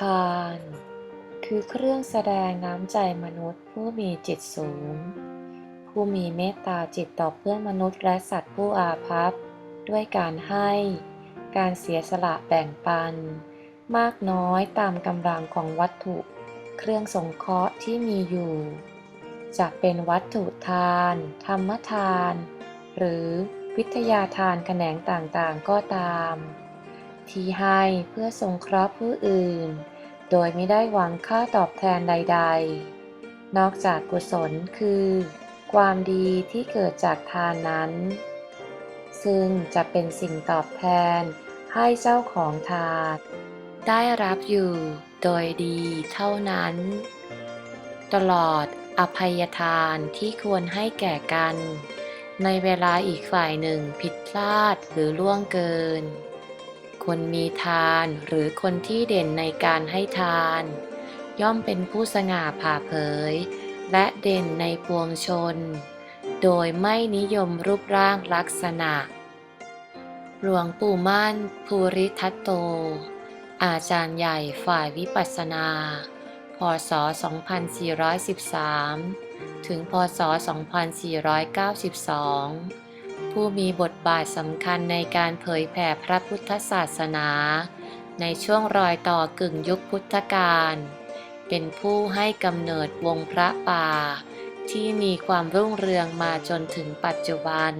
ทาน คือเครื่องแสดงน้ำใจมนุษย์ผู้มีจิตสูง ผู้มีเมตตาจิตต่อเพื่อนมนุษย์และสัตว์ผู้อาภัพ ด้วยการให้ การเสียสละแบ่งปัน มากน้อยตามกำลังของวัตถุ เครื่องสงเคราะห์ที่มีอยู่ จะเป็นวัตถุทาน ธรรมทาน หรือวิทยาทานแขนงต่างๆก็ตาม ที่ให้เพื่อสงเคราะห์ผู้อื่น โดยไม่ได้หวังค่าตอบแทนใด ๆ นอกจากกุศลคือ ความดีที่เกิดจากทานนั้น ซึ่งจะเป็นสิ่งตอบแทนให้เจ้าของทาน ได้รับอยู่โดยดีเท่านั้น ตลอดอภัยทานที่ควรให้แก่กัน ในเวลาอีกฝ่ายหนึ่งผิดพลาดหรือล่วงเกิน คนมีทานหรือคนที่เด่นในการให้ทาน ย่อมเป็นผู้สง่าผ่าเผย และเด่นในปวงชน โดยไม่นิยมรูปร่างลักษณะ หลวงปู่มั่น ภูริทัตโต อาจารย์ใหญ่ฝ่ายวิปัสสนา พศ 2413 ถึง พศ 2492 ผู้มีบทบาทสำคัญในการเผยแผ่พระพุทธศาสนา ในช่วงรอยต่อกึ่งยุคพุทธกาลเป็นผู้ให้กำเนิดวงพระป่า ที่มีความรุ่งเรืองมาจนถึงปัจจุบัน